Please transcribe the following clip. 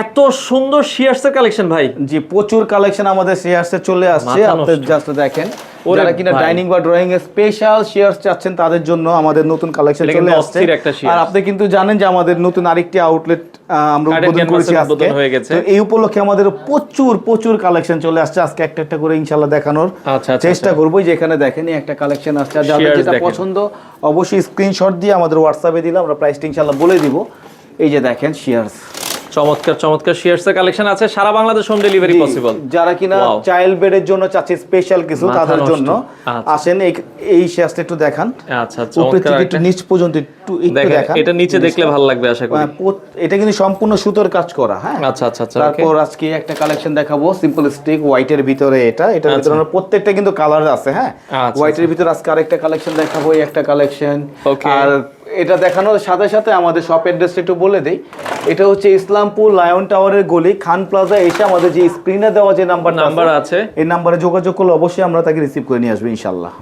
এত সুন্দর শিয়ার্সের কালেকশন ভাই। জি প্রচুর কালেকশন আমাদের শেয়ারসে চলে আসছে। আপনি জাস্ট দেখেন যারা কিনা ডাইনিং বা ড্রয়িং এর স্পেশাল শেয়ারস চাচ্ছেন তাদের জন্য আমাদের নতুন কালেকশন চলে আসছে। আর আপনি কিন্তু জানেন যে আমাদের নতুন আরেকটি আউটলেট আমরা উদ্বোধন করেছি আজকে। তো এই উপলক্ষে আমাদের প্রচুর প্রচুর কালেকশন চলে আসছে। আজকে একটা একটা করে ইনশাআল্লাহ দেখানোর আচ্ছা, আচ্ছা, চেষ্টা করব। যে এখানে দেখেন একটা কালেকশন আসছে। আর যাদের যেটা পছন্দ অবশ্যই স্ক্রিনশট দিয়ে আমাদের হোয়াটসঅ্যাপে দিলে আমরা প্রাইসটা ইনশাআল্লাহ বলে দিব। এই যে দেখেন শেয়ারস চমৎকার চমৎকার শিয়ার্সের কালেকশন আছে। সারা বাংলাদেশ হোম ডেলিভারি পসিবল যারা কিনা. চাইল্ড বেডের জন্য চাচ্ছে স্পেশাল কিছু তাদের জন্য। আচ্ছা। আসেন এই এই শেয়ারটা একটু দেখান। আচ্ছা উপরে চমৎকার থেকে একটু নিচ পর্যন্ত একটু একটু দেখেন এটা নিচে দেখলে ভালো লাগবে আশা করি। এটা কিন্তু সম্পূর্ণ সুতোর কাজ করা হ্যাঁ। আচ্ছা আচ্ছা আচ্ছা. তারপর আজকে একটা কালেকশন দেখাবো সিম্পল স্টিক হোয়াইটের ভিতরে এটা। এটার আচ্ছা। ভিতরে প্রত্যেকটা কিন্তু কালার আছে হ্যাঁ। আচ্ছা, হোয়াইটের ভিতরে আজকে আরেকটা কালেকশন দেখাবো এই একটা কালেকশন. আর এটা দেখানোর সাথে সাথে আমাদের শপ অ্যাড্রেসটা একটু বলে দেই। এটা হচ্ছে ইসলামপুর লায়ন টাওয়ারের গলি খান প্লাজা এসে আমাদের যে স্ক্রিনে দেওয়া যে নাম্বার নাম্বার আছে এই নাম্বারে যোগাযোগ করলে অবশ্যই আমরা তাকে রিসিভ করে নিয়ে আসব ইনশাল্লাহ